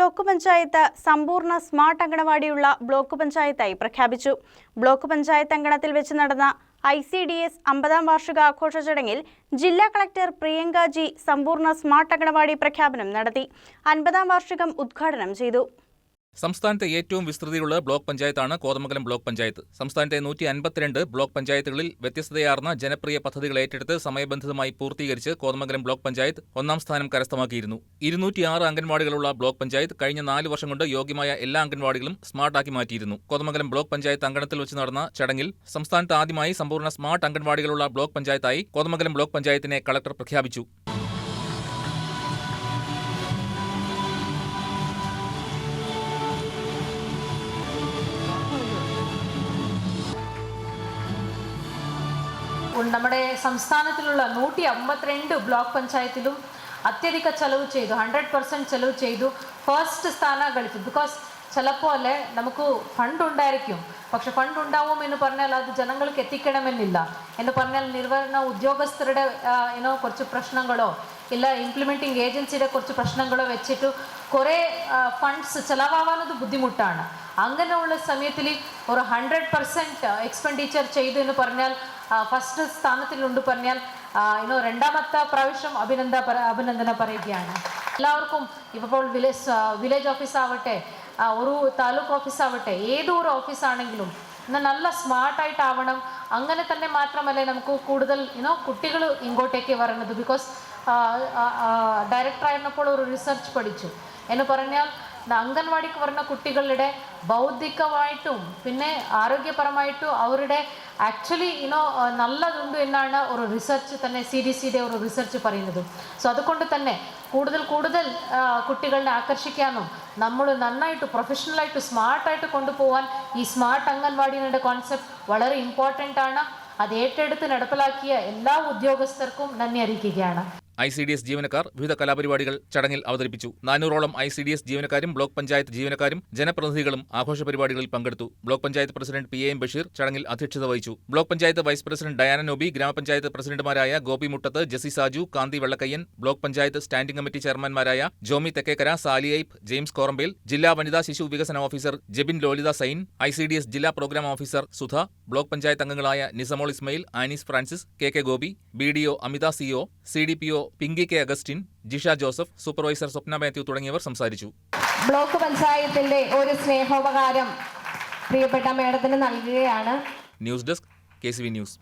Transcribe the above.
Block panchayat സമ്പൂർണ smart അങ്കണവാടിയുള്ള block പഞ്ചായത്തായി പ്രഖ്യാപിച്ചു. Block panchayat അങ്കണത്തിൽ വെച്ച് നടന്ന ഐ സി ഡി എസ് അമ്പതാം വാർഷികാഘോഷ ചടങ്ങിൽ ജില്ലാ കളക്ടർ പ്രിയങ്ക ജി സമ്പൂർണ സ്മാർട്ട് അങ്കണവാടി പ്രഖ്യാപനം നടത്തി. അൻപതാം വാർഷികം ഉദ്ഘാടനം ചെയ്തു. സംസ്ഥാനത്തെ ഏറ്റവും വിസ്തൃതിയുള്ള ബ്ലോക്ക് പഞ്ചായത്താണ് കോതമംഗലം ബ്ലോക്ക് പഞ്ചായത്ത്. സംസ്ഥാനത്തെ നൂറ്റി അൻപത്തിരണ്ട് ബ്ലോക്ക് പഞ്ചായത്തുകളിൽ വ്യത്യസ്തതയാർന്ന ജനപ്രിയ പദ്ധതികൾ ഏറ്റെടുത്ത് സമയബന്ധിതമായി പൂർത്തീകരിച്ച് കോതമംഗലം ബ്ലോക്ക് പഞ്ചായത്ത് ഒന്നാം സ്ഥാനം കരസ്ഥമാക്കിയിരുന്നു. ഇരുന്നൂറ്റിയാറ് അംഗൻവാടികളുള്ള ബ്ലോക്ക് പഞ്ചായത്ത് കഴിഞ്ഞ നാല് വർഷം കൊണ്ട് യോഗ്യമായ എല്ലാ അംഗൻവാടികളും സ്മാർട്ടാക്കി മാറ്റിയിരുന്നു. കോതമംഗലം ബ്ലോക്ക് പഞ്ചായത്ത് അങ്കണത്തിൽ വെച്ച് നടന്ന ചടങ്ങിൽ സംസ്ഥാനത്ത് ആദ്യമായി സമ്പൂർണ സ്മാർട്ട് അംഗൻവാടികളുള്ള ബ്ലോക്ക് പഞ്ചായത്തായി കോതമംഗലം ബ്ലോക്ക് പഞ്ചായത്തിനെ കളക്ടർ പ്രഖ്യാപിച്ചു. നമ്മുടെ സംസ്ഥാനത്തിലുള്ള നൂറ്റി അമ്പത്തിരണ്ട് ബ്ലോക്ക് പഞ്ചായത്തിലും അത്യധിക ചെലവ് ചെയ്തു ഹൺഡ്രഡ് പെർസെന്റ് ചെലവ് ചെയ്തു. ഫസ്റ്റ് സ്ഥാന കളിച്ചു ബിക്കോസ് ചിലപ്പോലെ നമുക്ക് ഫണ്ട് ഉണ്ടായിരിക്കും. പക്ഷെ ഫണ്ട് ഉണ്ടാവും എന്ന് പറഞ്ഞാൽ അത് ജനങ്ങൾക്ക് എത്തിക്കണമെന്നില്ല. എന്ന് പറഞ്ഞാൽ നിർവഹണ ഉദ്യോഗസ്ഥരുടെ ഇനോ കുറച്ച് പ്രശ്നങ്ങളോ ഇല്ല ഇംപ്ലിമെന്റിംഗ് ഏജൻസിയുടെ കുറച്ച് പ്രശ്നങ്ങളോ വെച്ചിട്ട് കുറേ ഫണ്ട്സ് ചിലവാവാനത് ബുദ്ധിമുട്ടാണ്. അങ്ങനെയുള്ള സമയത്തിൽ ഒരു ഹൺഡ്രഡ് പെർസെന്റ് എക്സ്പെൻഡിച്ചർ ചെയ്തു എന്ന് പറഞ്ഞാൽ ഫസ്റ്റ് സ്ഥാനത്തിലുണ്ട് പറഞ്ഞാൽ ഇനോ രണ്ടാമത്തെ പ്രാവശ്യം അഭിനന്ദ അഭിനന്ദന പറയുകയാണ്. എല്ലാവർക്കും ഇപ്പോൾ വില്ലേജ് വില്ലേജ് ഓഫീസ് ആവട്ടെ ഒരു താലൂക്ക് ഓഫീസ് ആവട്ടെ ഏതോ ഓഫീസ് ആണെങ്കിലും എന്നാൽ നല്ല സ്മാർട്ടായിട്ടാവണം അങ്ങനെ തന്നെ മാത്രമല്ലേ നമുക്ക് കൂടുതൽ യുനോ കുട്ടികൾ ഇങ്ങോട്ടേക്ക് വരുന്നത് ബിക്കോസ് ഡയറക്ടറായിരുന്നപ്പോൾ ഒരു റിസർച്ച് പഠിച്ചു. എന്ന് പറഞ്ഞാൽ അംഗൻവാടിക്ക് വരുന്ന കുട്ടികളുടെ ബൗദ്ധികമായിട്ടും പിന്നെ ആരോഗ്യപരമായിട്ടും അവരുടെ ആക്ച്വലി ഇനോ നല്ലതുണ്ട് എന്നാണ് ഒരു റിസർച്ച് തന്നെ സി ഡി സിയുടെ ഒരു റിസർച്ച് പറയുന്നത്. സോ അതുകൊണ്ട് തന്നെ കൂടുതൽ കൂടുതൽ കുട്ടികളെ ആകർഷിക്കാനും നമ്മൾ നന്നായിട്ട് പ്രൊഫഷണലായിട്ട് സ്മാർട്ടായിട്ട് കൊണ്ടുപോകാൻ ഈ സ്മാർട്ട് അംഗൻവാടിയുടെ കോൺസെപ്റ്റ് വളരെ ഇമ്പോർട്ടന്റ് ആണ്. അത് ഏറ്റെടുത്ത് നടപ്പിലാക്കിയ എല്ലാ ഉദ്യോഗസ്ഥർക്കും നന്ദി അറിയിക്കുകയാണ്. ഐ സി ഡി എസ് ജീവനക്കാർ വിവിധ കലാപരിപാടികൾ ചടങ്ങിൽ അവതരിപ്പിച്ചു. നാനൂറോളം ഐ സി ഡി എസ് ജീവനക്കാരും ബ്ലോക്ക് പഞ്ചായത്ത് ജീവനക്കാരും ജനപ്രതിനിധികളും ആഘോഷ പരിപാടികളിൽ പങ്കെടുത്തു. Block panchayat president P A Basheer ചടങ്ങിൽ അധ്യക്ഷത വഹിച്ചു. Block panchayat vice president Diana Nobi ഗ്രാമപഞ്ചായത്ത് പ്രസിഡന്റുമാരായ Gopi Muttath Jessy Saju Kanthi Vellakkayyan block panchayat standing committee ചെയർമാൻമാരായ Jomy Thekkekkara സാലിയൈപ്പ് ജെയിംസ് കോറമ്പേൽ ജില്ലാ വനിതാ ശിശു വികസന officer Jebin Lolitha Sain I C D S ജില്ലാ programme officer Sudha block panchayat അംഗങ്ങളായ Nisamol Ismail Annies Francis K K Gopi B D O Amitha CO C D P O Pinky K Augustine Jisha Joseph supervisor Swapna Mathew തുടങ്ങിയവർ സംസാരിച്ചു. Block പഞ്ചായത്തിന്റെ ഒരു സ്നേഹോപകാരം പ്രിയപ്പെട്ട മേഡത്തിന് നൽകുകയാണ്. News desk K C V news.